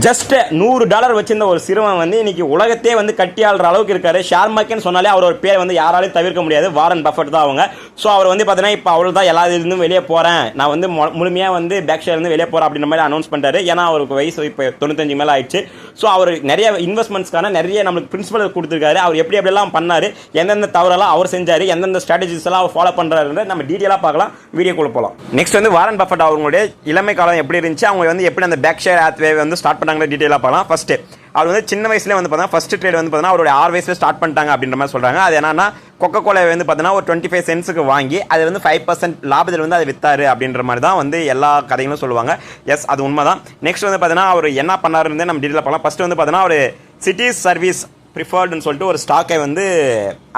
Just நூறு dollar வச்சிருந்த ஒரு சிறுவன் வந்து இன்னைக்கு உலகத்தையே வந்து கட்டி அளவுக்கு இருக்காரு. ஷேர் மார்க்கெட்னு சொன்னாலே அவர் ஒரு பேர் வந்து யாராலையும் தவிர்க்க முடியாது. வாரன் பஃபட் தான் அவங்க. ஸோ அவர் வந்து பார்த்தீங்கன்னா இப்போ அவள் தான் எல்லா இதுலேருந்தும் வெளியே போகிறேன் நான் வந்து மு- வந்து பேக் இருந்து வெளியே போகிறேன் அப்படின்ற மாதிரி அனௌன்ஸ் பண்ணுறாரு ஏன்னா அவருக்கு வயசு இப்போ தொண்ணூத்தஞ்சு மேலே ஆயிடுச்சு. ஸோ அவர் நிறைய இன்வெஸ்ட்மெண்ட்ஸ்க்கான நிறைய நம்மளுக்கு பிரின்சிபல் கொடுத்துருக்காரு. அவர் எப்படி எப்படிலாம் பண்ணார் எந்தெந்த தவறெல்லாம் அவர் செஞ்சார் எந்தெந்த ஸ்ட்ராட்டஜிஸ் எல்லாம் அவர் ஃபாலோ பண்ணுறாருன்ற நம்ம டீட்டெயிலாக பார்க்கலாம். வீடியோ போகலாம் நெக்ஸ்ட் வந்து வாரன் பஃபட் அவங்களுடைய இளமை காலம் எப்படி இருந்துச்சு? அவங்க வந்து எப்படி அந்த பேக் ஷேர் ஆத்வே வந்து ஸ்டார்ட் பண்ணாங்க டீட்டெயிலாக பார்க்கலாம். ஃபஸ்ட்டு அவர் வந்து சின்ன வயசுல வந்து பார்த்தா ஃபஸ்ட்டு ட்ரேட் வந்து பார்த்தீங்கன்னா அவருடைய ஆறு வயசில் ஸ்டார்ட் பண்ணிட்டாங்க அப்படின்ற மாதிரி சொல்கிறாங்க அது என்னன்னா கொக்கோ கோலை வந்து பார்த்தீங்கன்னா ஒரு டுவெண்ட்டி ஃபைவ் சென்ஸுக்கு வாங்கி அது வந்து ஃபைவ் பர்சன்ட் லாபத்தில் வந்து அதை விற்றாரு அப்படின்ற மாதிரி தான் வந்து எல்லா கதைகளும் சொல்லுவாங்க. எஸ் அது உண்மை தான் நெக்ஸ்ட் வந்து பார்த்தீங்கன்னா அவர் என்ன பண்ணாருன்னு நம்ம டீட்டெயிலாக பார்க்கலாம். ஃபஸ்ட்டு வந்து பார்த்தீங்கன்னா ஒரு சிட்டி சர்வீஸ் ப்ரிஃபர்டுன்னு சொல்லிட்டு ஒரு ஸ்டாக்கை வந்து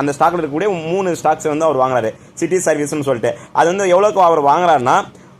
அந்த ஸ்டாக்கில் இருக்கக்கூடிய மூணு ஸ்டாக்ஸை வந்து அவர் வாங்குறாரு. சிட்டி சர்வீஸ்னு சொல்லிட்டு. அது வந்து எவ்வளோக்கு அவர் வாங்குறாருன்னா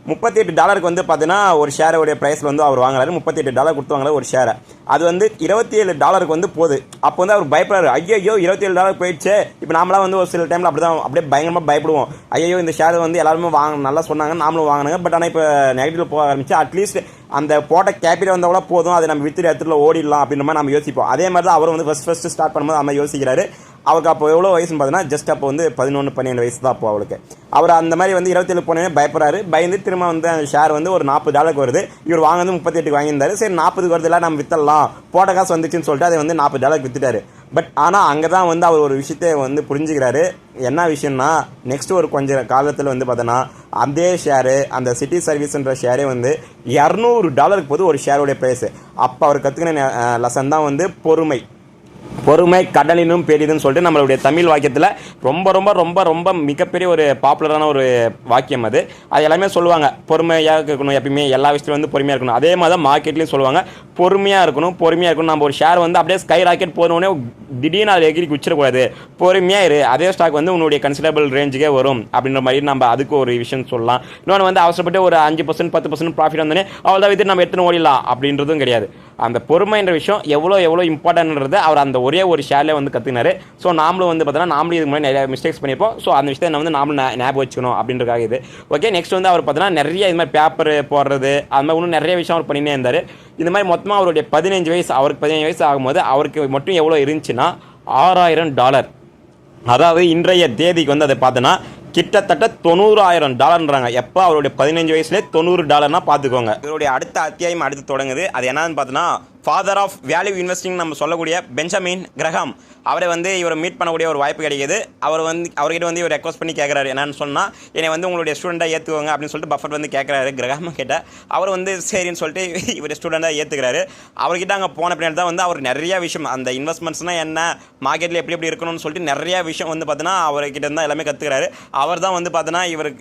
முப்பத்தி எட்டு டாலருக்கு வந்து பார்த்தீங்கன்னா ஒரு ஷேரோடைய ப்ரைஸில் வந்து அவர் வாங்குறாரு. முப்பத்தி எட்டு டாலர் கொடுத்து வாங்குறாரு ஒரு ஷேரை அது வந்து இருபத்தி ஏழு டாலருக்கு வந்து போகுது. அப்போ வந்து அவர் பயப்படுறாரு. ஐயோ இருபத்தி ஏழு டாலர் போயிடுச்சு. இப்போ நாமளாம் வந்து ஒரு சில டைமில் அப்படி தான் அப்படியே பயங்கரமாக பயப்படுவோம். ஐயோ இந்த ஷேர் வந்து எல்லாருமே வாங்க நல்லா சொன்னாங்க நாமளும் வாங்கினாங்க. பட் ஆனால் இப்போ நெகட்டிவ் போக ஆரம்பிச்சு அட்லீஸ்ட் அந்த போட்ட கேபிட்டல் வந்தால் கூட போதும். அதை நம்ம வித்துட்டு இடத்துல ஓடிடலாம் அப்படின்ற மாதிரி நம்ம யோசிப்போம். அதே மாதிரி தான் அவர் வந்து ஃபஸ்ட் ஃபஸ்ட்டு ஸ்டார்ட் பண்ணும்போது அந்த மாதிரி யோசிக்கிறாரு. அவளுக்கு அப்போ எவ்வளோ வயசுன்னு பார்த்தீங்கன்னா ஜஸ்ட் அப்போ வந்து பதினொன்று பன்னெண்டு வயசு தான் அப்போ அவளுக்கு. அவர் அந்த மாதிரி வந்து இருபத்தேழு போனே பயப்படுறாரு. பயந்து திரும்ப வந்து அந்த ஷேர் வந்து ஒரு நாற்பது டாலருக்கு வருது. இவர் வாங்கினது முப்பத்தெட்டுக்கு வாங்கியிருந்தாரு. சரி நாற்பதுக்கு வருதுல நம்ம வித்தரலாம் போட்ட காசு வந்துச்சுன்னு சொல்லிட்டு அதை வந்து நாற்பது டாலருக்கு வித்துட்டாரு. பட் ஆனால் அங்கே தான் வந்து அவர் ஒரு விஷயத்தை வந்து புரிஞ்சுக்கிறாரு. என்ன விஷயம்னா நெக்ஸ்ட் ஒரு கொஞ்ச காலத்தில் வந்து பார்த்தோன்னா அதே ஷேரு அந்த சிட்டி சர்வீஸ்ன்ற ஷேரே வந்து இரநூறு டாலருக்கு போது ஒரு ஷேருடைய ப்ரைஸு அப்போ அவர் கற்றுக்கின லெசன் தான் வந்து பொறுமை. பொறுமை கடலினும் பெரிதுன்னு சொல்லிட்டு நம்மளுடைய தமிழ் வாக்கியத்தில் ரொம்ப ரொம்ப ரொம்ப ரொம்ப மிகப்பெரிய ஒரு பாப்புலரான ஒரு வாக்கியம் அது. அது எல்லாமே சொல்லுவாங்க. பொறுமையாக இருக்கணும் எப்பயுமே. எல்லா விஷயத்துலையும் வந்து பொறுமையாக இருக்கணும். அதே மாதிரி தான் மார்க்கெட்லேயும் சொல்லுவாங்க. பொறுமையாக இருக்கணும் பொறுமையாக இருக்கணும். நம்ம ஒரு ஷேர் வந்து அப்படியே ஸ்கை ராக்கெட் போனோடனே திடீர்னு அதில் எகிரி குச்சிடக்கூடாது பொறுமையாக இரு. அதே ஸ்டாக் வந்து உன்னுடைய கன்சிடபிள் ரேஞ்சுக்கே வரும் அப்படின்ற மாதிரி நம்ம அதுக்கு ஒரு விஷயம் சொல்லலாம். இன்னொன்று வந்து அவசரப்பட்டு ஒரு அஞ்சு பர்சன்ட் பத்து பர்சன்ட் ப்ராஃபிட் வந்தோடனே அவ்வளோதான் வித்து நம்ம எடுத்துன்னு ஓடிடலாம் அப்படின்றதும் கிடையாது. அந்த பொறுமைன்ற விஷயம் எவ்வளோ எவ்வளோ இம்பார்ட்டன்றது அவர் அந்த ஒரே ஒரு ஷேர்லேயே வந்து கற்றுக்கினாரு ஸோ நாமளும் வந்து பார்த்தோன்னா நாமளும் இதுக்கு முன்னாடி நிறைய மிஸ்டேக்ஸ் பண்ணியிருப்போம். ஸோ அந்த விஷயத்தை நம்ம வந்து நாமளும் ஞாபகம் வச்சுக்கணும் அப்படின்றக்காக இது. ஓகே நெக்ஸ்ட் வந்து அவர் பார்த்தீங்கன்னா நிறைய இது மாதிரி பேப்பர் போடுறது அது மாதிரி இன்னும் நிறைய விஷயம் அவர் பண்ணினே இருந்தார். இந்த மாதிரி மொத்தமாக அவருடைய பதினஞ்சு வயசு அவருக்கு பதினஞ்சு வயசு ஆகும்போது அவருக்கு மட்டும் எவ்வளோ இருந்துச்சுன்னா ஆறாயிரம் டாலர் அதாவது இன்றைய தேதிக்கு வந்து அதை பார்த்தோன்னா கிட்டத்தட்ட தொண்ணூறாயிரம் டாலர்ன்றாங்க. எப்போ? அவருடைய பதினஞ்சு வயசுலேயே தொண்ணூறு டாலர்னா பார்த்துக்கோங்க. இவருடைய அடுத்த அத்தியாயம் அடுத்து தொடங்குது. அது என்னன்னு பார்த்தோன்னா ஃபாதர் ஆஃப் வேல்யூ இன்வெஸ்டிங் நம்ம சொல்லக்கூடிய பெஞ்சமின் கிரஹாம் அவரை வந்து இவரை மீட் பண்ணக்கூடிய ஒரு வாய்ப்பு கிடைக்குது. அவர் வந்து அவர்கிட்ட வந்து இவர் ரெக்வஸ்ட் பண்ணி கேட்குறாரு என்னன்னு சொன்னால் என்னை வந்து உங்களுடைய ஸ்டூடெண்ட்டாக ஏற்றுவாங்க அப்படின்னு சொல்லிட்டு பஃபர் வந்து கேட்குறாரு கிரகம் கிட்ட. அவர் வந்து சரின்னு சொல்லிட்டு இவர் ஸ்டூடெண்ட்டாக ஏற்றுக்கிறாரு அவர்கிட்ட அங்கே போன பின்னாடி தான் வந்து அவர் நிறைய விஷயம் அந்த இன்வெஸ்ட்மெண்ட்ஸ்னால் என்ன மார்க்கெட்டில் எப்படி எப்படி இருக்கணும்னு சொல்லிட்டு நிறைய விஷயம் வந்து பார்த்தீங்கன்னா அவர்கிட்ட இருந்தால் எல்லாமே கற்றுக்கிறாரு அவர் தான் வந்து பார்த்தோன்னா இவர்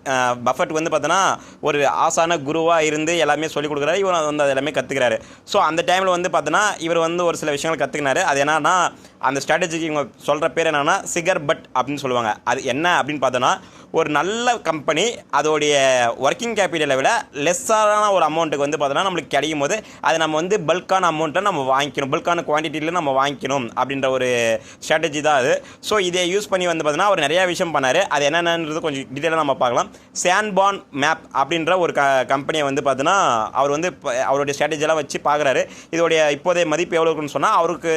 பஃபட் வந்து பார்த்தோன்னா ஒரு ஆசான குருவாக இருந்து எல்லாமே சொல்லிக் கொடுக்குறாரு. இவர் வந்து அதெல்லாமே கற்றுக்கிறாரு ஸோ அந்த டைமில் வந்து பார்த்தோன்னா இவர் வந்து ஒரு சில விஷயங்கள் கற்றுக்கினாரு அது என்னன்னா அந்த ஸ்ட்ராட்டஜிக்கு இவங்க சொல்கிற பேர் என்னன்னா சிகர் பட் அப்படின்னு சொல்லுவாங்க. அது என்ன அப்படின்னு பார்த்தோன்னா ஒரு நல்ல கம்பெனி அதோடைய ஒர்க்கிங் கேபிட்டலை விட லெஸ்ஸான ஒரு அமௌண்ட்டுக்கு வந்து பார்த்தோன்னா நம்மளுக்கு கிடைக்கும் போது அது நம்ம வந்து பல்கான அமௌண்ட்டை நம்ம வாங்கிக்கணும். பல்கான குவான்டிட்டியில் நம்ம வாங்கிக்கணும் அப்படின்ற ஒரு ஸ்ட்ராட்டஜி தான் அது. ஸோ இதை யூஸ் பண்ணி வந்து பார்த்தோன்னா அவர் நிறையா விஷயம் பண்ணார். அது என்னென்னன்றது கொஞ்சம் டீட்டெயிலாக நம்ம பார்க்கலாம். சான்பான் மேப் அப்படின்ற ஒரு க கம்பெனியை வந்து பார்த்தோன்னா அவர் வந்து அவருடைய ஸ்ட்ராட்டஜிலாம் வச்சு பார்க்குறாரு. இதோடைய இப்போதைய மதிப்பு எவ்வளோ இருக்குன்னு சொன்னால் அவருக்கு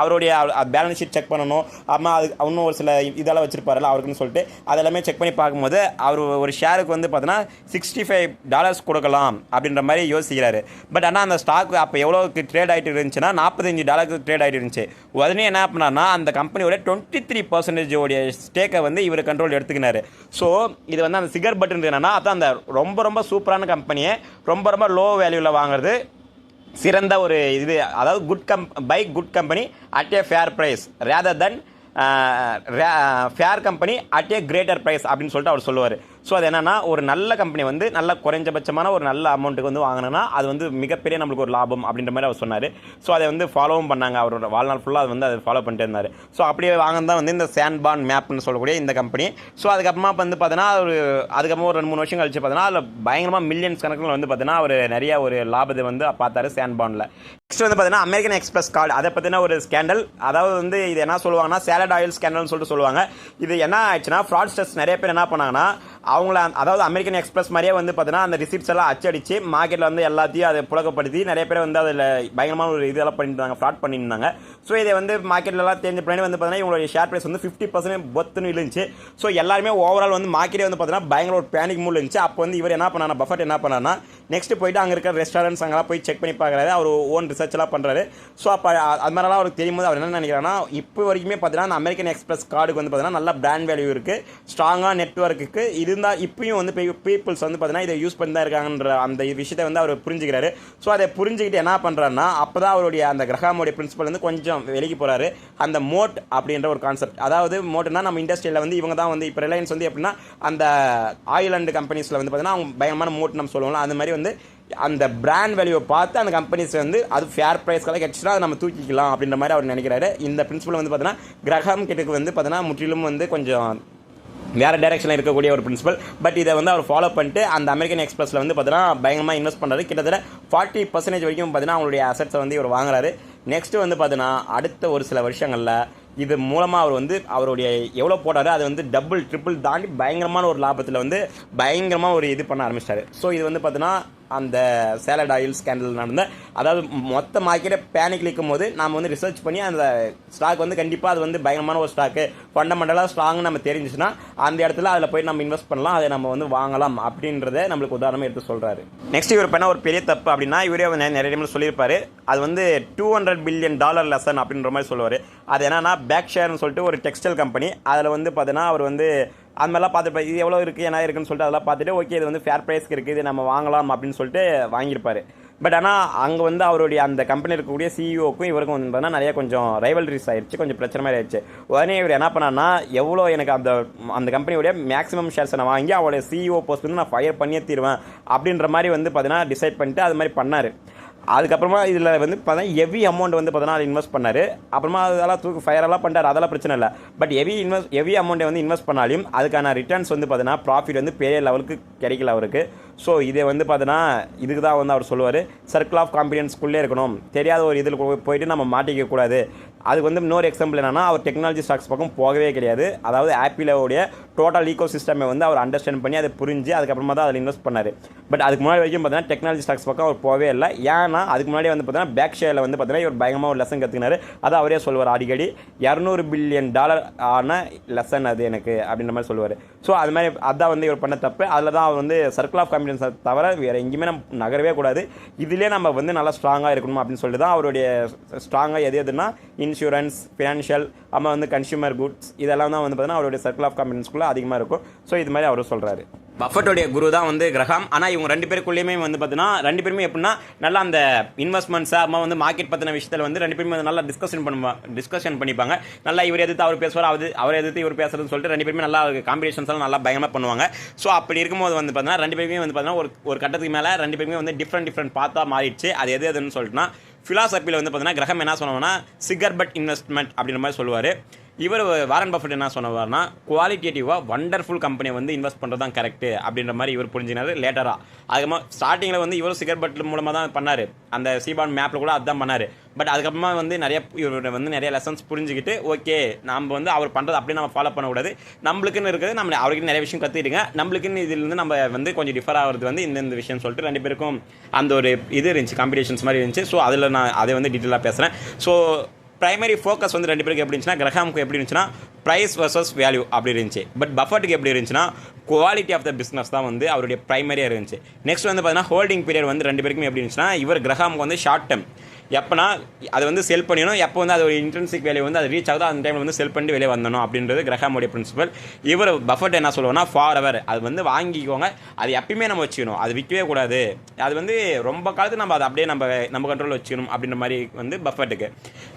அவருடைய பேலன்ஸ் ஷீட் செக் பண்ணணும். அம்மா அது இன்னும் ஒரு சில இதெல்லாம் வச்சுருப்பாருல்ல அவருக்குன்னு சொல்லிட்டு அதெல்லாமே செக் பண்ணி பார்க்கும்போது அவர் ஒரு ஷேருக்கு வந்து பார்த்தோன்னா சிக்ஸ்டி ஃபைவ் டாலர்ஸ் கொடுக்கலாம் அப்படின்ற மாதிரி யோசிக்கிறாரு. பட் ஆனால் அந்த ஸ்டாக் அப்போ எவ்வளோக்கு ட்ரேட் ஆகிட்டு இருந்துச்சுன்னா நாற்பத்தஞ்சு டாலருக்கு ட்ரேட் ஆகிட்டு இருந்துச்சு. உடனே என்ன பண்ணார்னா அந்த கம்பெனியோட டுவெண்ட்டி த்ரீ பர்சன்டேஜ் உடைய ஸ்டேக்கை வந்து இவர் கண்ட்ரோல் எடுத்துக்கினாரு. ஸோ இது வந்து அந்த சிகர் பட்டன் என்னன்னா அதான் அந்த ரொம்ப ரொம்ப சூப்பரான கம்பெனியை ரொம்ப ரொம்ப லோ வேல்யூவில் வாங்குறது சிறந்த ஒரு இது அதாவது good come buy good company at a fair price rather than fair company at a greater price அப்படின்னு சொல்லிட்டு அவர் சொல்லுவார். ஸோ அது என்னன்னா ஒரு நல்ல கம்பெனி வந்து நல்ல குறைஞ்சபட்சமான ஒரு நல்ல அமௌண்ட்டுக்கு வந்து வாங்கினா அது வந்து மிகப்பெரிய நம்மளுக்கு ஒரு லாபம் அப்படின்ற மாதிரி அவர் சொன்னார். ஸோ அதை வந்து ஃபாலோவும் பண்ணாங்க. அவரோட வாழ்நாள் ஃபுல்லாக அது வந்து அதை ஃபாலோ பண்ணிட்டு இருந்தார். ஸோ அப்படியே வாங்க தான் வந்து இந்த சான்பான் மேப்னு சொல்லக்கூடிய இந்த கம்பெனி ஸோ அதுக்கப்புறமா வந்து பார்த்தீங்கன்னா ஒரு அதுக்கப்புறம் ஒரு ரெண்டு மூணு வருஷம் கழிச்சு பார்த்தீங்கன்னா அதில் பயங்கரமாக மில்லியன்ஸ் கணக்கில் வந்து பார்த்தீங்கன்னா அவர் நிறைய ஒரு லாபத்தை வந்து பார்த்தாரு சான்பானில் நெக்ஸ்ட் வந்து பார்த்தீங்கன்னா அமெரிக்கன் எக்ஸ்பிரஸ் கார்டு அதை பற்றின ஒரு ஸ்கேண்டல் அதாவது வந்து இது என்ன சொல்லுவாங்கன்னா சேலட் ஆயில் ஸ்கேண்டல்னு சொல்லிட்டு சொல்லுவாங்க. இது என்ன ஆயிடுச்சுன்னா ஃப்ராட்ஸ்டர்ஸ் நிறைய பேர் என்ன பண்ணாங்கன்னா அவங்கள அதாவது அமெரிக்கன் எக்ஸ்பிரஸ் மாதிரியே வந்து பார்த்தீங்கன்னா அந்த ரிசிப்ட்ஸ் எல்லாம் அச்சடிச்சு மார்க்கெட்டில் வந்து எல்லாத்தையும் அதை புழக்கப்படுத்தி நிறைய பேர் வந்து அதில் பயங்கரமான ஒரு இதெல்லாம் பண்ணியிருந்தாங்க ஃப்ராட் பண்ணியிருந்தாங்க. ஸோ இதை வந்து மார்க்கெட்லலாம் தெரிஞ்ச பின்னாடி வந்து பார்த்தீங்கன்னா இவங்களுடைய ஷேர் ப்ரைஸ் வந்து ஃபிஃப்டி பர்சன்ட் பொத்துன்னு இருந்துச்சு. ஸோ எல்லாருமே ஓவரால் வந்து மார்க்கெட்டே வந்து பார்த்தீங்கன்னா பயங்கர ஒரு பேனிக் மூல் இருந்துச்சு. அப்போ வந்து இவர் என்ன பண்ணானா பஃபட் என்ன பண்ணானா நெக்ஸ்ட் போயிட்டு அங்கே இருக்கிற ரெஸ்டாரண்ட்ஸ் அங்கெல்லாம் போய் செக் பண்ணி பார்க்குறாரு. அவர் ஓன் ரிசர்ச் எல்லாம் பண்ணுறாரு ஸோ அப்போ அது மாதிரிலாம் அவருக்கு தெரியும் போது அவர் என்ன நினைக்கிறான்னா இப்போ வரைக்குமே பார்த்தீங்கன்னா அந்த அமெரிக்கன் எக்ஸ்பிரஸ் கார்டுக்கு வந்து பார்த்தீங்கன்னா நல்ல பிராண்ட் வேல்யூ இருக்குது ஸ்ட்ராங்காக நெட்ஒர்க்குக்கு இருந்தால் இப்பயும் வந்து பீப்புள்ஸ் வந்து பார்த்தீங்கன்னா இதை யூஸ் பண்ணி தான் இருக்காங்கன்ற அந்த விஷயத்தை வந்து அவர் புரிஞ்சுக்கிறாரு. ஸோ அதை புரிஞ்சுக்கிட்டு என்ன பண்ணுறாருன்னா அப்போ தான் அவருடைய அந்த கிரகாமோடைய பிரின்சிபல் வந்து கொஞ்சம் வெளிக்கு போகிறாரு அந்த மோட் அப்படின்ற ஒரு கான்செப்ட் அதாவது மோட்னா நம்ம இண்டஸ்ட்ரியில் வந்து இவங்க தான் வந்து இப்போ ரிலையன்ஸ் வந்து எப்படின்னா அந்த ஆயில் அண்ட் கம்பெனிஸில் வந்து பார்த்தீங்கன்னா அவங்க பயங்கரமான மோட் நம்ம சொல்லுவோம்ல அந்த மாதிரி வந்து அந்த பிராண்ட் வேல்யூவை பார்த்து அந்த கம்பெனிஸ் வந்து அது ஃபேர் ப்ரைஸ்க்கெல்லாம் கிடச்சினா அதை நம்ம தூக்கிக்கலாம் அப்படின்ற மாதிரி அவர் நினைக்கிறாரு. இந்த பிரின்சிபல் வந்து பார்த்தீங்கன்னா கிரகம் கிட்டக்கு வந்து பார்த்தீங்கன்னா முற்றிலும் வந்து கொஞ்சம் வேறு டேரெக்ஷனில் இருக்கக்கூடிய ஒரு பிரின்சிபல் பட் இதை வந்து அவர் ஃபாலோ பண்ணிட்டு அந்த அமெரிக்கன் எக்ஸ்பிரஸில் வந்து பார்த்தீங்கன்னா பயங்கரமாக இன்வெஸ்ட் பண்ணுறாரு கிட்டத்தட்ட ஃபார்ட்டி பர்சன்டேஜ் வரைக்கும் பார்த்தீங்கன்னா அவங்களுடைய அசட்ஸை வந்து இவர் வாங்குறாரு. நெக்ஸ்ட்டு வந்து பார்த்தீங்கன்னா அடுத்த ஒரு சில வருஷங்களில் இது மூலமாக அவர் வந்து அவருடைய எவ்வளோ போட்டாரோ அது வந்து டபுள் ட்ரிபிள் தாண்டி பயங்கரமான ஒரு லாபத்தில் வந்து பயங்கரமாக ஒரு இது பண்ண ஆரம்பிச்சிட்டாரு. ஸோ இது வந்து பார்த்தீங்கன்னா அந்த சேலட் ஆயில் ஸ்கேண்டல் நடந்த அதாவது மொத்த மார்க்கெட்டை பேனிக் இருக்கும் போது நாம் வந்து ரிசர்ச் பண்ணி அந்த ஸ்டாக் வந்து கண்டிப்பாக அது வந்து பயங்கரமான ஒரு ஸ்டாக்கு ஃபண்டமெண்டலாக ஸ்ட்ராங்னு நம்ம தெரிஞ்சிச்சுன்னா அந்த இடத்துல அதில் போய் நம்ம இன்வெஸ்ட் பண்ணலாம் அதை நம்ம வந்து வாங்கலாம் அப்படின்றத நம்மளுக்கு உதாரணமாக எடுத்து சொல்கிறாரு நெக்ஸ்ட் இவர் பண்ண ஒரு பெரிய தப்பு அப்படின்னா இவரே வந்து நிறைய டைமில் சொல்லியிருப்பாரு. அது வந்து two hundred billion dollar lesson அப்படின்ற மாதிரி சொல்லுவார். அது என்னன்னா பேக் ஷேர்னு சொல்லிட்டு ஒரு டெக்ஸ்டைல் கம்பெனி அதில் வந்து பார்த்தீங்கன்னா அவர் வந்து அது மாதிரிலாம் பார்த்துருப்பாரு. இது எவ்வளோ இருக்குது என்ன இருக்குன்னு சொல்லிட்டு அதெல்லாம் பார்த்துட்டு ஓகே இது வந்து ஃபேர் ப்ரைஸ்க்கு இருக்குது இது நம்ம வாங்கலாம் அப்படின்னு சொல்லிட்டு வாங்கியிருப்பார். பட் ஆனால் அங்கே வந்து அவருடைய அந்த கம்பெனி இருக்கக்கூடிய சிஇஓக்கும் இவருக்கும் வந்து பார்த்தீங்கன்னா நிறைய கொஞ்சம் ரைவல்ரிஸ் ஆயிடுச்சு கொஞ்சம் பிரச்சனை மாதிரி ஆயிடுச்சு உடனே இவர் என்ன பண்ணார்னா எவ்வளோ எனக்கு அந்த அந்த கம்பெனியோடைய மேக்ஸிமம் ஷேர்ஸை நான் வாங்கி அவருடைய சிஇஓ போஸ்ட் வந்து நான் ஃபயர் பண்ணியே தீருவேன் அப்படின்ற மாதிரி வந்து பார்த்தீங்கன்னா டிசைட் பண்ணிட்டு அது மாதிரி பண்ணார். அதுக்கப்புறமா இதில் வந்து பார்த்தீங்கன்னா ஹெவி அமௌண்ட் வந்து பார்த்தீங்கன்னா இன்வெஸ்ட் பண்ணார். அப்புறமா அதெல்லாம் தூக்கு ஃபயரெல்லாம் பண்ணிட்டார். அதெல்லாம் பிரச்சனை இல்லை. பட் ஹெவி இன்வெஸ்ட் ஹெவி அமௌண்ட்டை வந்து இன்வெஸ்ட் பண்ணாலும் அதுக்கான ரிட்டர்ன்ஸ் வந்து பார்த்தீங்கன்னா ப்ராஃபிட் வந்து பெரிய லெவலுக்கு கிடைக்கல அவருக்கு. ஸோ இதை வந்து பார்த்தீங்கன்னா இதுக்கு தான் வந்து அவர் சொல்லுவார். சர்க்கிள் ஆஃப் காம்பிடன்ஸ்குள்ளே இருக்கணும். தெரியாத ஒரு இதில் போயிட்டு நம்ம மாட்டிக்க கூடாது. அதுக்கு வந்து இன்னொரு எக்ஸாம்பிள் என்னன்னா அவர் டெக்னாலஜி ஸ்டாக்ஸ் பக்கம் போகவே கிடையாது. அதாவது ஆப்பிளோடைய டோட்டல் ஈகோ சிஸ்டமை வந்து அவர் அண்டர்ஸ்டாண்ட் பண்ணி அதை புரிஞ்சு அதுக்கப்புறமா தான் அதில் இன்வெஸ்ட் பண்ணார். பட் அதுக்கு முன்னாடி வரைக்கும் பார்த்தீங்கன்னா டெக்னாலஜி ஸ்டாக்ஸ் பக்கம் அவர் போகவே இல்லை. ஏன்னா அதுக்கு முன்னாடி வந்து பார்த்தீங்கன்னா பேக் ஷேரில் வந்து பார்த்தீங்கன்னா இவர் பயங்கரமாக ஒரு லெசன் கற்றுக்கினார் அதை அவரே சொல்லுவார் அடிக்கடி. இரநூறு பில்லியன் டாலர் ஆன லெசன் அது எனக்கு அப்படின்ற மாதிரி சொல்லுவார். ஸோ அது மாதிரி அதான் வந்து இவர் பண்ண தப்பு. அதில் தான் அவர் வந்து சர்க்கிள் ஆஃப் காம்பிடன்ஸை தவிர வேறு எங்கேயுமே நம்ம நகரவே கூடாது. இதிலே நம்ம வந்து நல்லா ஸ்ட்ராங்காக இருக்கணும் அப்படின்னு சொல்லிட்டு தான் அவருடைய ஸ்ட்ராங்காக எது எதுனா இன்சூரன்ஸ் ஃபினான்ஷியல் அம்மா வந்து கன்சியூமர் குட்ஸ் இதெல்லாம் தான் வந்து பார்த்தீங்கன்னா அவருடைய சர்க்கிள் ஆஃப் காம்பிடன்ஸ்குள்ளே அதிகமாக இருக்கும். ஸோ இது மாதிரி அவரும் சொல்கிறாரு பஃபட்டோடைய குரு தான் வந்து கிரகம். ஆனால் இவங்க ரெண்டு பேருக்குள்ளேயுமே வந்து பார்த்தீங்கன்னா ரெண்டு பேருமே எப்படின்னா நல்லா அந்த இன்வெஸ்ட்மெண்ட்ஸ் அம்மா வந்து மார்க்கெட் பற்றின விஷயத்தில் வந்து ரெண்டு பேருமே வந்து நல்லா டிஸ்கஷன் பண்ணுவாங்க டிஸ்கஷன் பண்ணிப்பாங்க. நல்லா இவர் எதிர்த்து அவர் பேசுவார் அவர் அவர் எதிர்த்து இவர் பேசுறதுன்னு சொல்லிட்டு ரெண்டு பேருமே நல்லா காம்பினேஷன்ஸ் எல்லாம் நல்லா பயங்கரமாக பண்ணுவாங்க. ஸோ அப்படி இருக்கும்போது வந்து பார்த்தீங்கன்னா ரெண்டு பேருமே வந்து பார்த்தீங்கன்னா ஒரு ஒரு கட்டத்துக்கு மேலே ரெண்டு பேருமே வந்து டிஃப்ரெண்ட் டிஃப்ரெண்ட் பார்த்தா மாறிடுச்சு. அது எது எதுன்னு சொல்லிட்டுனா ஃபிலாசபியில் வந்து பார்த்தீங்கன்னா கிரகம் என்ன சொல்லுவோம்னா சிகர் பட் இன்வெஸ்ட்மெண்ட் அப்படின்ற மாதிரி சொல்லுவார். இவர் வாரன் பஃபட் என்ன சொன்னவார்னா குவாலிட்டேட்டிவாக வண்டர்ஃபுல் கம்பெனியை வந்து இன்வெஸ்ட் பண்ணுறது தான் கரெக்ட் அப்படின்ற மாதிரி இவர் புரிஞ்சினார் லேட்டராக அதுக்கப்புறமா ஸ்டார்டிங்கில் வந்து இவரும் சிகர் பட் மூலமாக தான் பண்ணார். அந்த சீபான் மேப்பில் கூட அதுதான் பண்ணார். பட் அதுக்கப்புறமா வந்து நிறைய இவரோட வந்து நிறைய லெசன்ஸ் புரிஞ்சுக்கிட்டு ஓகே நம்ம வந்து அவர் பண்ணுறது அப்படியே நம்ம ஃபாலோ பண்ணக்கூடாது. நம்மளுக்குன்னு இருக்குது நம்ம அவருக்கு நிறைய விஷயம் கற்றுக்கிட்டுங்க நம்மளுக்குன்னு இதுலேருந்து நம்ம வந்து கொஞ்சம் டிஃபர் ஆகிறது வந்து இந்த இந்த விஷயம் சொல்லிட்டு ரெண்டு பேருக்கும் அந்த ஒரு இது இருந்துச்சு காம்படிஷன்ஸ் மாதிரி இருந்துச்சு. ஸோ அதில் நான் அதை வந்து டீட்டெயிலாக பேசுகிறேன் ஸோ ப்ரைமரி ஃபோக்கஸ் வந்து ரெண்டு பேருக்கு எப்படி இருந்துச்சுன்னா கிரகாமுக்கு எப்படி இருந்துச்சுன்னா ப்ரைஸ் வர்சஸ் வேல்யூ அப்படி இருந்துச்சு. பட் பஃபட்டுக்கு எப்படி இருந்துச்சுன்னா குவாலிட்டி ஆஃப் த பிஸ்னஸ் தான் வந்து அவருடைய ப்ரைமரியாக இருந்துச்சு. நெக்ஸ்ட் வந்து பார்த்தீங்கன்னா ஹோல்டிங் பீரியட் வந்து ரெண்டு பேருக்குமே எப்படி இருந்துச்சுன்னா இவர் கிரகாமுக்கு வந்து ஷார்ட் டைம் எப்போனா அதை வந்து செல் பண்ணிடணும். எப்போ வந்து அது ஒரு இன்ட்ரென்சிக் வேலையை வந்து அது ரீச் ஆகுதோ அந்த டைமில் வந்து செல் பண்ணி வெளியே வந்தணும் அப்படின்றது கிரகாமோடைய பிரின்சிபல் இவர் பஃபட் என்ன சொல்லுவோம்னா ஃபார் அவர் அது வந்து வாங்கிக்கோங்க. அது எப்பயுமே நம்ம வச்சுக்கணும். அது விற்கவே கூடாது. அது வந்து ரொம்ப காலத்துக்கு நம்ம அதை அப்படியே நம்ம நம்ம கண்ட்ரோல் வச்சுக்கணும் அப்படின்ற மாதிரி வந்து பஃபட்டுக்கு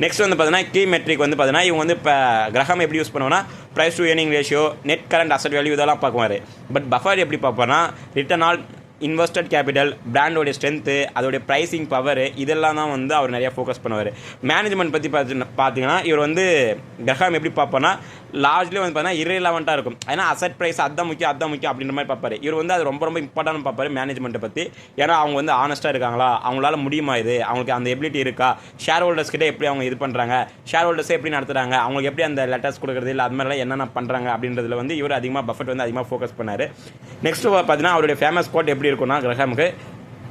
நெக்ஸ்ட் வந்து பார்த்தீங்கன்னா கீ மெட்ரிக் வந்து பார்த்தீங்கன்னா இவங்க வந்து இப்போ கிரகம் எப்படி யூஸ் பண்ணுவோம்னா price to earning ratio net current asset value இதெல்லாம் பார்க்குவார். பட் பஃபர் எப்படி பார்ப்போம்னா ரிட்டர்ன் ஆல் இன்வெஸ்டட் கேபிட்டல் பிராண்டோடைய ஸ்ட்ரென்த்து அதோடைய ப்ரைசிங் பவர் இதெல்லாம் தான் வந்து அவர் நிறையா ஃபோக்கஸ் பண்ணுவார். மேனேஜ்மெண்ட் பற்றி பார்த்து பார்த்தீங்கன்னா இவர் வந்து கிரகம் எப்படி பார்ப்போன்னா லார்ஜ்லி வந்து பார்த்தீங்கன்னா irrelevant-ஆ இருக்கும். ஏன்னா அசட் ப்ரைஸ் அதான் முக்கியம் அதான் முக்கியம் அப்படின்ற மாதிரி பார்ப்பாரு. இவர் வந்து அது ரொம்ப ரொம்ப இம்பார்ட்டன்ட் பார்ப்பாரு மேனேஜ்மெண்ட்டை பற்றி ஏன்னா அவங்க வந்து ஆனஸ்ட்டாக இருக்காங்களா? அவங்களால முடியுமா இது? அவங்களுக்கு அந்த எபிலிட்டி இருக்கா? ஷேர் ஹோல்டர்ஸ் கிட்டே எப்படி அவங்க இது பண்ணுறாங்க ஷேர் ஹோல்டர்ஸை எப்படி நடத்துகிறாங்க அவங்களுக்கு எப்படி அந்த லெட்டர்ஸ் கொடுக்குறது? இல்லை அது மாதிரிலாம் என்னென்ன பண்ணுறாங்க அப்படின்றதுல வந்து இவர் அதிகமாக பஃபட் வந்து அதிகமாக ஃபோக்கஸ் பண்ணார். நெக்ஸ்ட் பார்த்தீங்கன்னா அவருடைய ஃபேமஸ் கோட் எப்படி இருக்கும்னா கிரகமுக்கு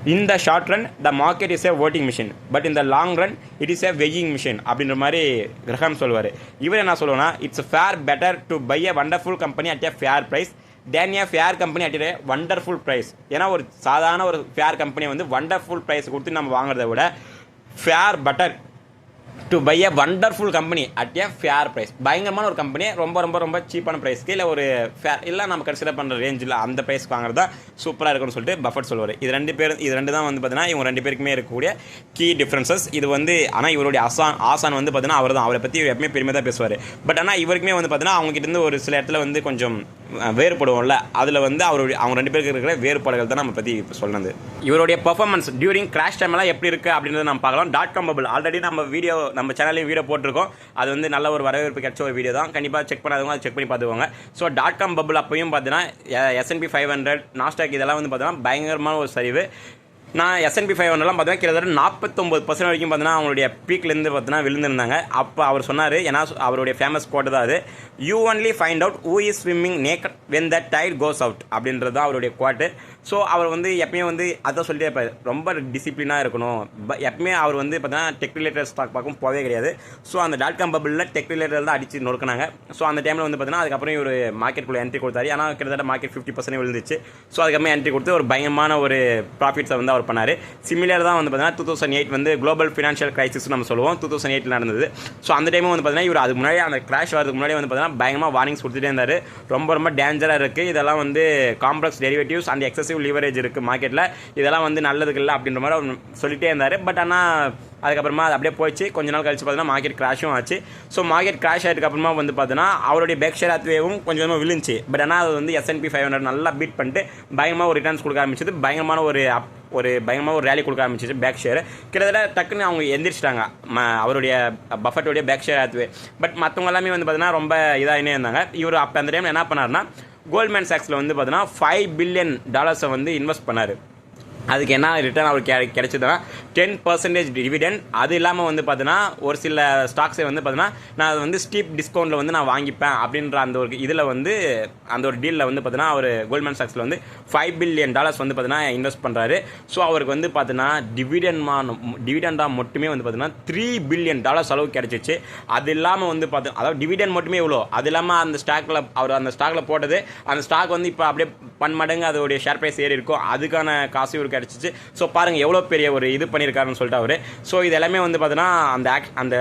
in the short run the market is a voting machine but இந்த long run it is a weighing machine அப்படின்ற மாதிரி கிரகம் சொல்லுவார் இவர் என்ன சொல்லுவோம்னா it's far better to buy a wonderful company at a fair price than a fair company at a wonderful price ஏன்னா ஒரு சாதாரண ஒரு ஃபேர் கம்பெனி வந்து வண்டர்ஃபுல் ப்ரைஸ் கொடுத்து நம்ம வாங்குறத விட far better to buy a wonderful company at a fair price பயங்கரமான ஒரு கம்பெனி ரொம்ப ரொம்ப ரொம்ப சீப்பான ப்ரைஸ்க்கு இல்லை ஒரு ஃபேர் இல்லை நம்ம கன்சிடர் பண்ணுற ரேஞ்சில் அந்த ப்ரைஸ்க்கு வாங்குறது தான் சூப்பராக இருக்கும்னு சொல்லிட்டு பஃபட் சொல்லுவார். இது ரெண்டு பேர் இது ரெண்டு தான் வந்து பார்த்தீங்கன்னா இவங்க ரெண்டு பேருக்குமே இருக்கக்கூடிய கீ டிஃப்ரென்சஸ் இது வந்து ஆனால் இவருடைய ஆசான் ஆசான் வந்து பார்த்தீங்கன்னா அவர் தான் அவரை பற்றி இவர் எப்பவுமே தான் பேசுவார். பட் ஆனால் இவருக்குமே வந்து பார்த்தீங்கன்னா அவங்ககிட்ட இருந்து ஒரு சில இடத்துல வந்து கொஞ்சம் வேறுபடுவோம்ல. அதில் வந்து அவருடைய அவங்க ரெண்டு பேருக்கு இருக்கிற வேறுபாடுகள் தான் நம்ம பற்றி இப்போ சொன்னது இவருடைய பர்ஃபார்மன்ஸ் டியூரிங் கிராஷ் டைம்லாம் எப்படி இருக்குது அப்படின்றத நம்ம பார்க்கலாம். டாட் காம் பபிள் ஆல்ரெடி நம்ம வீடியோ நம்ம சேனல்லையும் வீடியோ போட்டிருக்கோம். அது வந்து நல்ல ஒரு வரவேற்பு கிடைச்ச ஒரு வீடியோ தான். கண்டிப்பாக செக் பண்ணாதவங்க அதை செக் பண்ணி பார்த்துக்கோங்க. ஸோ டாட் காம் பபுள் அப்பையும் பார்த்தீங்கன்னா எஸ்என்பி ஃபைவ் ஹண்ட்ரட் நாஸ்டாக் இதெல்லாம் வந்து பார்த்தீங்கன்னா பயங்கரமான ஒரு சரிவு. நான் எஸ்என்பி ஃபைவ் ஹண்ட்ரட்லாம் பார்த்தீங்கன்னா கிட்டத்தட்ட நாற்பத்தொம்பது பர்சன்ட் வரைக்கும் பார்த்தீங்கன்னா அவங்களுடைய பீக்லேருந்து பார்த்தீங்கன்னா விழுந்திருந்தாங்க. அப்போ அவர் சொன்னார் ஏன்னா அவருடைய ஃபேமஸ் கோட்டு தான் அது. You only find out who is swimming naked when the tide goes out அப்படின்றது தான் அவருடைய கோட்டு ஸோ அவர் வந்து எப்பயுமே வந்து அதான் சொல்லிட்டே இருப்பார். ரொம்ப டிசிப்ளினாக இருக்கணும். எப்பயுமே அவர் வந்து பார்த்தீங்கன்னா டெக் ரிலேட்டட் ஸ்டாக் பார்க்கும் போவே கிடையாது. ஸோ அந்த டாட் காம் பபிளில் டெக் ரிலேட்டட் தான் அடிச்சு நொறுக்கினாங்க. ஸோ அந்த டைமில் வந்து பார்த்தீங்கன்னா அதுக்கப்புறம் ஒரு மார்க்கெட்டுக்குள்ளே என்ட்ரி கொடுத்தாரு. ஆனால் கிட்டத்தட்ட மார்க்கெட் ஃபிஃப்டி பர்சன்ட் விழுந்துச்சு. ஸோ அதுக்கப்புறம் என்ட்ரி கொடுத்து ஒரு பயங்கரமான ஒரு ப்ராஃபிட்ஸை வந்து அவர் பண்ணார். சிமிலர் தான் வந்து பார்த்தீங்கன்னா டூ தௌசண்ட் எயிட் வந்து குளோபல் ஃபினான்ஷியல் கிரைசிஸ் நம்ம சொல்லுவோம். டூ தௌசண்ட் எயிட்டில் நடந்தது. ஸோ அந்த டைமும் வந்து பார்த்தீங்கன்னா இவர் அதுக்கு முன்னாடி அந்த கிராஷ் வரதுக்கு முன்னாடி வந்து பார்த்தீங்கன்னா பயங்கரமாக வார்னிங்ஸ் கொடுத்துட்டே இருந்தார். ரொம்ப ரொம்ப டேஞ்சராக இருக்குது இதெல்லாம் வந்து complex derivatives and excessive leverage இருக்குது மார்க்கெட்டில் இதெல்லாம் வந்து நல்லதுக்கு இல்லை அப்படின்ற மாதிரி அவர் சொல்லிகிட்டே இருந்தார். பட் ஆனால் அதுக்கப்புறமா அது அப்படியே போயிடுச்சு கொஞ்ச நாள் கழிச்சு பார்த்தீங்கன்னா மார்க்கெட் கிராஷும் ஆச்சு. ஸோ மார்க்கெட் கிராஷ் ஆகிட்டு அப்புறமா வந்து பார்த்தீங்கன்னா அவருடைய பேக் ஷேர் அத்வேவும் கொஞ்சம் கொஞ்சமாக விழுந்துச்சு. பட் ஆனால் அது வந்து S and P five hundred நல்லா பீட் பண்ணிட்டு பயங்கரமாக ஒரு ரிட்டர்ன்ஸ் கொடுக்க ஆரம்பிச்சது. பயங்கரமான ஒரு அப் ஒரு பயங்கரமாக ஒரு ரேலி கொடுக்க ஆரம்பிச்சிச்சு பேக் ஷேர் கிட்டத்தட்ட டக்குன்னு அவங்க எந்திரிச்சிட்டாங்க. அவருடைய பஃபட்டோடைய பேக் ஷேர் ஆத்வே. பட் மற்றவங்க எல்லாமே வந்து பார்த்தீங்கன்னா ரொம்ப இதாகினே இருந்தாங்க. இவர் அப்போ அந்த டைமில் என்ன பண்ணாருன்னா கோல்ட்மேன் சாக்ஸில் வந்து பார்த்தீங்கன்னா ஃபைவ் பில்லியன் டாலர்ஸை வந்து இன்வெஸ்ட் பண்ணார். அதுக்கு என்ன ரிட்டர்ன் அவருக்கு கிடை- கிடைச்சதுன்னா டென் பர்சன்டேஜ் டிவிடெண்ட் அது இல்லாமல் வந்து பார்த்தீங்கன்னா ஒரு சில ஸ்டாக்ஸை வந்து பார்த்தீங்கன்னா நான் அது வந்து ஸ்டீப் டிஸ்கவுண்ட்டில் வந்து நான் வாங்கிப்பேன் அப்படின்ற அந்த ஒரு இதில் வந்து அந்த ஒரு டீலில் வந்து பார்த்தீங்கன்னா அவர் கோல்ட்மேன் சாக்ஸில் வந்து ஃபைவ் பில்லியன் டாலர்ஸ் வந்து பார்த்தீங்கன்னா இன்வெஸ்ட் பண்ணுறாரு ஸோ அவருக்கு வந்து பார்த்தீங்கன்னா டிவிடெண்ட்மான டிவிடெண்டாக மட்டுமே வந்து பார்த்தீங்கன்னா த்ரீ பில்லியன் டாலர்ஸ் அளவு கிடைச்சிச்சு. அது இல்லாமல் வந்து பார்த்து அதாவது டிவிடெண்ட் மட்டுமே இவ்வளோ அது இல்லாமல் அந்த ஸ்டாக்கில் அவர் அந்த ஸ்டாக்கில் போட்டது அந்த ஸ்டாக் வந்து இப்போ அப்படியே பன்மடங்கு அதோடைய ஷேர் ப்ரைஸ் ஏறி இருக்கும். அதுக்கான காசு இவருக்கு கிடச்சிச்சு. ஸோ பாருங்கள் எவ்வளோ பெரிய ஒரு இது பண்ணியிருக்காருன்னு சொல்லிட்டு அவர். ஸோ இது எல்லாமே வந்து பார்த்தீங்கன்னா அந்த ஆக் அந்த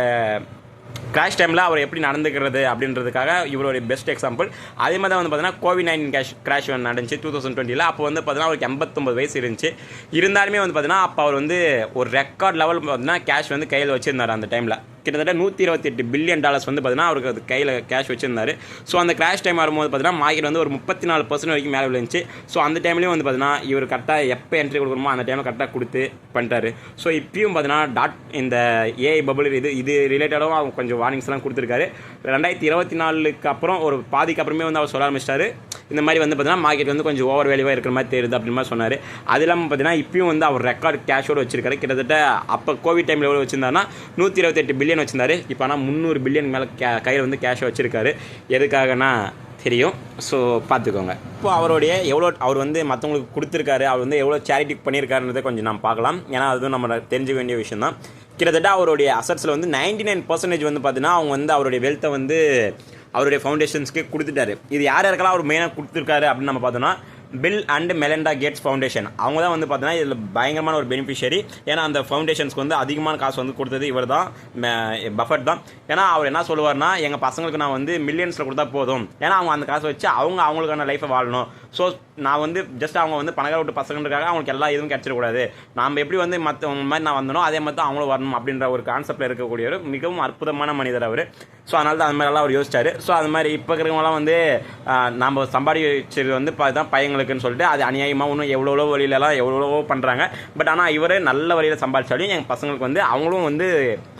கிராஷ் டைமில் அவர் எப்படி நடந்துக்கிறது அப்படின்றதுக்காக இவருடைய பெஸ்ட் எக்ஸாம்பிள் அதே மாதிரி தான் வந்து பார்த்தீங்கன்னா கோவிட் நைன்டீன் கேஷ் கிராஷ் நடந்துச்சு டூ தௌசண்ட் டுவெண்ட்டியில் அப்போ வந்து பார்த்தீங்கன்னா அவருக்கு எண்பத்தொம்பது வயசு இருந்துச்சு. இருந்தாலுமே வந்து பார்த்தீங்கன்னா அப்போ அவர் வந்து ஒரு ரெக்கார்ட் லெவல் பார்த்தீங்கன்னா கேஷ் வந்து கையில் வச்சுருந்தார் அந்த டைமில் கிட்டத்தட்ட நூற்றி இருபத்தி எட்டு பில்லியன் டாலர்ஸ் வந்து பார்த்தீங்கன்னா அவருக்கு அது கையில் கேஷ் வச்சிருந்தார். ஸோ அந்த கிராஷ் டைம் வரும்போது பார்த்தீங்கன்னா மார்க்கெட் வந்து ஒரு முப்பத்தி நாலு பர்சன்ட் வரைக்கும் மேலே விழுந்துச்சு. ஸோ அந்த டைம்லேயும் வந்து பார்த்தீங்கன்னா இவர் கரெக்டாக எப்போ என்ட்ரி கொடுக்கணுமோ அந்த டைமில் கரெக்டாக கொடுத்து பண்ணிட்டாரு. ஸோ இப்பயும் பார்த்தீங்கன்னா டாட் இந்த ஏஐ பபுள் இது இது ரிலேட்டடாகவும் அவங்க கொஞ்சம் வார்னிங்ஸ்லாம் கொடுத்துருக்காரு. ரெண்டாயிரத்தி இருபத்தி நாலுக்கு அப்புறம் ஒரு பாதிக்கு அப்புறமே வந்து அவர் சொல்ல ஆரம்பிச்சிட்டாரு. இந்த மாதிரி வந்து பார்த்தீங்கன்னா மார்க்கெட் வந்து கொஞ்சம் ஓவர் வேல்யூவாக இருக்கிற மாதிரி தெரியுது அப்படின்னு மாதிரி சொன்னார். அது இல்லாமல் பார்த்தீங்கன்னா இப்பயும் வந்து அவர் ரெக்கார்ட் கேஷோடு வச்சிருக்காரு. கிட்டத்தட்ட அப்போ கோவிட் டைமில் எவ்வளோ வச்சிருந்தாருன்னா நூற்றி இருபத்தெட்டு பில்லியன் வச்சிருந்தாரு. இப்போ ஆனால் முந்நூறு பில்லியன் மேலே கே கையில் வந்து கேஷை வச்சிருக்காரு. எதுக்காகனா தெரியும். ஸோ பார்த்துக்கோங்க இப்போ அவருடைய எவ்வளோ அவர் வந்து மற்றவங்களுக்கு கொடுத்துருக்காரு. அவர் வந்து எவ்வளோ சேரிட்டி பண்ணியிருக்காருன்றதை கொஞ்சம் நம்ம பார்க்கலாம். ஏன்னா அதுவும் நம்ம தெரிஞ்சுக்க வேண்டிய விஷயம் தான் கிட்டத்தட்ட அவருடைய அசட்ஸில் வந்து நைன்டி நைன் பர்சன்டேஜ் வந்து பார்த்தீங்கன்னா அவங்க வந்து அவருடைய வெல்த்தை வந்து அவருடைய ஃபவுண்டேஷன்ஸ்க்கு கொடுத்துட்டாரு. இது யார் யாருக்கெல்லாம் அவர் மெயினாக கொடுத்துருக்காரு அப்படின்னு நம்ம பார்த்தோம்னா Bill and Melinda Gates foundation அவங்க தான் வந்து பார்த்தீங்கன்னா இதில் பயங்கரமான ஒரு பெனிஃபிஷியரி ஏன்னா அந்த ஃபவுண்டேஷன்ஸ்க்கு வந்து அதிகமான காசு வந்து கொடுத்தது இவர் தான் பஃபட் தான். ஏன்னா அவர் என்ன சொல்லுவார்னா எங்கள் பசங்களுக்கு நான் வந்து மில்லியன்ஸில் கொடுத்தா போதும். ஏன்னா அவங்க அந்த காசை வச்சு அவங்க அவங்களுக்கான லைஃப்பை வாழணும். ஸோ நான் வந்து ஜஸ்ட் அவங்க வந்து பணக்கார விட்டு பசங்கன்றக்காக அவங்களுக்கு எல்லா இதுவும் கிடச்சிடக்கூடாது நாம் எப்படி வந்து மற்றவங்க மாதிரி நான் வந்தனோ அதே மாதிரி தான் அவங்களும் வரணும் அப்படின்ற ஒரு கான்செப்டில் இருக்கக்கூடியவர் மிகவும் அற்புதமான மனிதர் அவர். ஸோ அதனால தான் அது மாதிரிலாம் அவர் யோசிச்சார். ஸோ அது மாதிரி இப்போ இருக்கிறவங்களாம் வந்து ஆஹ், நம்ம சம்பாதிச்சது வந்து பார்த்தா பையங்களுக்குன்னு சொல்லிட்டு அது அநியாயமாக இன்னும் எவ்வளோ வழியிலலாம் எவ்வளோவோ பண்ணுறாங்க பட் ஆனால் இவரே நல்ல வழியில் சம்பாதிச்சாலும் எங்கள் பசங்களுக்கு வந்து அவங்களும் வந்து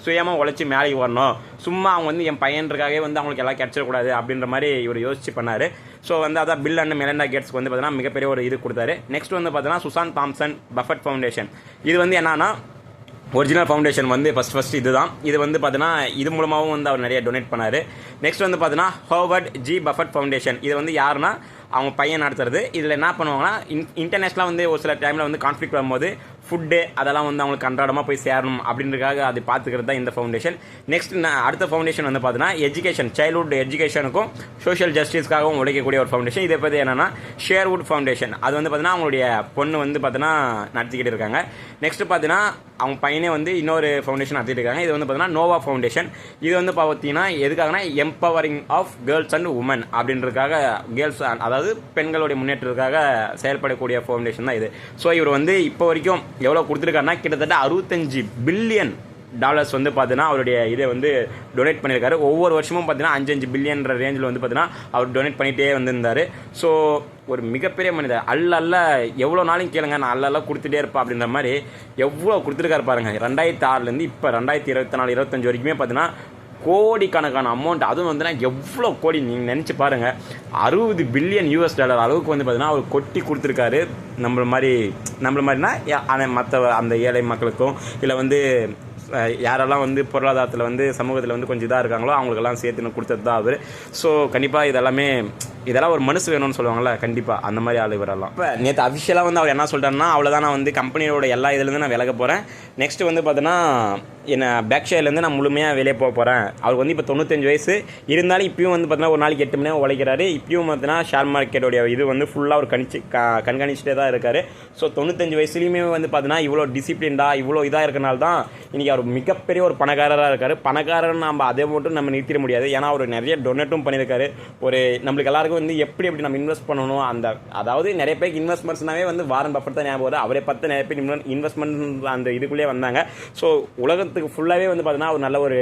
சுயமாக உழைச்சி மேலே வரணும். சும்மா அவங்க வந்து என் பையன்றக்காகவே வந்து அவங்களுக்கு எல்லாம் கிடச்சிடக்கூடாது அப்படின்ற மாதிரி இவர் யோசிச்சு பண்ணார். ஸோ வந்து அதான் பில் அண்ட் மெலண்டா கேட்ஸ்க்கு வந்து பார்த்தீங்கன்னா மிகப்பெரிய ஒரு இது கொடுத்தாரு. நெக்ஸ்ட் வந்து பார்த்தீங்கன்னா சுசான் தாம்சன் பஃபட் ஃபவுண்டேஷன் இது வந்து என்னன்னா ஒரிஜினல் ஃபவுண்டேஷன் வந்து ஃபஸ்ட் ஃபஸ்ட் இதுதான். இது வந்து பார்த்தீங்கன்னா இது மூலமாகவும் வந்து அவர் நிறைய டொனேட் பண்ணார். நெக்ஸ்ட் வந்து பார்த்தீங்கன்னா ஹோவர்ட் ஜி பஃபட் ஃபவுண்டேஷன் இது வந்து யாருன்னா அவங்க பையன் நடத்துறது. இதில் என்ன பண்ணுவாங்கன்னா இன் இன்டர்நேஷ்னலாக வந்து ஒரு சில டைமில் வந்து கான்ஃப்ளிக் வரும்போது ஃபுட்டு அதெல்லாம் வந்து அவங்களுக்கு அன்றாடமாக போய் சேரணும் அப்படின்றதுக்காக அது பார்த்துக்கிறது தான் இந்த ஃபவுண்டேஷன் நெக்ஸ்ட் அடுத்த ஃபவுண்டேஷன் வந்து பார்த்தீங்கன்னா எஜுகேஷன் சைல்ட்ஹுட் எஜுகேஷனுக்கும் சோஷியல் ஜஸ்டிஸ்க்காகவும் உழைக்கக்கூடிய ஒரு ஃபவுண்டேஷன் இதை பற்றி என்னன்னா ஷேர்வுட் ஃபவுண்டேஷன் அது வந்து பார்த்தீங்கன்னா அவங்களுடைய பொண்ணு வந்து பார்த்தீங்கன்னா நடத்திக்கிட்டு இருக்காங்க. நெக்ஸ்ட் பார்த்தீங்கன்னா அவங்க பையனே வந்து இன்னொரு ஃபவுண்டேஷன் நடத்திட்டு இருக்காங்க. இது வந்து பார்த்தீங்கன்னா நோவா ஃபவுண்டேஷன் இது வந்து பார்த்தீங்கன்னா எதுக்காகனா empowering of girls and women அப்படின்றதுக்காக கேர்ள்ஸ் அதாவது பெண்களுடைய முன்னேற்றத்துக்காக செயல்படக்கூடிய ஃபவுண்டேஷன் தான் இது. ஸோ இவர் வந்து இப்போ வரைக்கும் எவ்வளோ கொடுத்துருக்காருன்னா? கிட்டத்தட்ட அறுபத்தஞ்சு பில்லியன் டாலர்ஸ் வந்து பார்த்தீங்கன்னா அவருடைய இதை வந்து டொனேட் பண்ணியிருக்காரு. ஒவ்வொரு வருஷமும் பார்த்தீங்கன்னா அஞ்சு அஞ்சு பில்லியன்ற ரேஞ்சில் வந்து பார்த்தீங்கன்னா அவர் டொனேட் பண்ணிகிட்டே வந்திருந்தார். ஸோ ஒரு மிகப்பெரிய மனிதர். அல்ல அல்ல எவ்வளோ நாளும் கேளுங்க நான் அல்ல அல்ல கொடுத்துட்டே இருப்பேன் அப்படின்ற மாதிரி எவ்வளோ கொடுத்துருக்காரு பாருங்க. ரெண்டாயிரத்தி ஆறுலேருந்து இப்போ ரெண்டாயிரத்தி இருபத்தி நாலு இருபத்தஞ்சு வரைக்குமே பார்த்தீங்கன்னா கோடிக்கணக்கான அமௌண்ட் அதுவும் வந்து எவ்வளோ கோடி நீங்கள் நினச்சி பாருங்கள் அறுபது பில்லியன் யூஎஸ் டாலர் அளவுக்கு வந்து பார்த்தீங்கன்னா அவர் கொட்டி கொடுத்துருக்காரு. நம்மள மாதிரி நம்மள மாதிரினா மற்ற அந்த ஏழை மக்களுக்கும் இல்லை வந்து யாரெல்லாம் வந்து பொருளாதாரத்தில் வந்து சமூகத்தில் வந்து கொஞ்சம் இதாக இருக்காங்களோ அவங்களுக்கெல்லாம் சேர்த்துன்னு கொடுத்தது தான் அவர். ஸோ கண்டிப்பாக இதெல்லாமே இதெல்லாம் ஒரு மனசு வேணும்னு சொல்லுவாங்கள்ல கண்டிப்பாக அந்த மாதிரி ஆள் இவரெல்லாம். இப்போ நேற்று அஃபிஷியலாக வந்து அவர் என்ன சொல்லிட்டாருன்னா அவ்வளோதான் நான் வந்து கம்பெனியோட எல்லா இதுலேருந்து நான் விலக போகிறேன் நெக்ஸ்ட் வந்து பார்த்தீங்கன்னா என்ன பேக் ஷேர்லேருந்து நான் முழுமையாக வெளியே போக போகிறேன் அவருக்கு வந்து இப்போ தொண்ணூத்தஞ்சு வயசு. இருந்தாலும் இப்பயும் வந்து பார்த்தீங்கன்னா ஒரு நாளைக்கு எட்டு மணி நேரம் உழைக்கிறாரு. இப்பயும் பார்த்தீங்கன்னா ஷேர் மார்க்கெட்டோடைய இது வந்து ஃபுல்லாக ஒரு கணிச்சு க- கண்காணிச்சுட்டே தான் இருக்கார். ஸோ தொண்ணூத்தஞ்சு வயசுலேயுமே வந்து பார்த்தீங்கன்னா இவ்வளோ டிசிப்ளின்டாக இவ்வளோ இதாக இருக்கனால தான் இன்றைக்கி அவர் மிகப்பெரிய ஒரு பணக்காரராக இருக்கார். பணக்காரர் நம்ம அதை மட்டும் நம்ம நிறுத்திட முடியாது. ஏன்னா அவர் நிறைய டொனேட்டும் பண்ணியிருக்காரு. ஒரு நம்மளுக்கு எல்லாருக்கும் வந்து எப்படி எப்படி நம்ம இன்வெஸ்ட் பண்ணணும் அந்த அதாவது நிறைய பேருக்கு இன்வெஸ்ட்மெண்ட்ஸ்னாவே வந்து வாரன் பஃபர் தான் ஞாபகம் வரும் அவரை பார்த்து நிறைய பேர் இன்வெஸ்ட்மெண்ட் அந்த இதுக்குள்ளேயே வந்தாங்க. ஸோ உலகத்துக்கு ஃபுல்லாகவே வந்து பார்த்தீங்கன்னா அவர் நல்ல ஒரு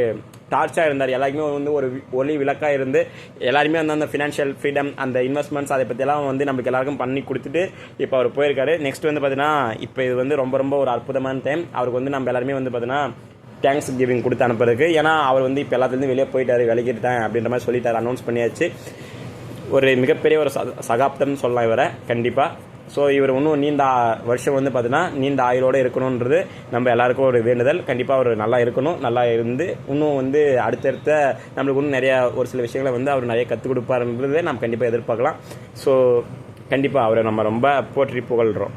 டார்ச்சாக இருந்தார். எல்லாருக்குமே வந்து ஒரு ஒளி விளக்காக இருந்து எல்லாருமே வந்து அந்த ஃபினான்ஷியல் ஃப்ரீடம் அந்த இன்வெஸ்ட்மெண்ட்ஸ் அதை பற்றியெல்லாம் வந்து நம்மளுக்கு எல்லாருக்கும் பண்ணி கொடுத்துட்டு இப்போ அவர் போயிருக்காரு. நெக்ஸ்ட் வந்து பார்த்தீங்கன்னா இப்போ இது வந்து ரொம்ப ரொம்ப ஒரு அற்புதமான டைம் அவருக்கு வந்து நம்ம எல்லாருமே வந்து பார்த்தீங்கன்னா தேங்க்ஸ் கிவிங் கொடுத்து அனுப்புறதுக்கு. ஏன்னா அவர் வந்து இப்போ எல்லாத்துலேருந்து வெளியே போயிட்டார் விலகிட்டேன் அப்படின்ற மாதிரி சொல்லிட்டார் அனௌன்ஸ் பண்ணியாச்சு. ஒரு மிகப்பெரிய ஒரு ச- சகாப்தம்னு சொல்லலாம் இவரை கண்டிப்பாக ஸோ இவர் இன்னும் நீண்ட வருஷம் வந்து பார்த்தீங்கன்னா நீண்ட ஆயுளோடு இருக்கணுன்றது நம்ம எல்லாருக்கும் ஒரு வேண்டுதல். கண்டிப்பாக அவர் நல்லா இருக்கணும் நல்லா இருந்து இன்னும் வந்து அடுத்தடுத்த நம்மளுக்கு இன்னும் நிறையா ஒரு சில விஷயங்களை வந்து அவர் நிறைய கற்றுக் கொடுப்பாருன்றதை நம்ம கண்டிப்பாக எதிர்பார்க்கலாம். ஸோ கண்டிப்பாக அவரை நம்ம ரொம்ப போற்றி புகழ்கிறோம்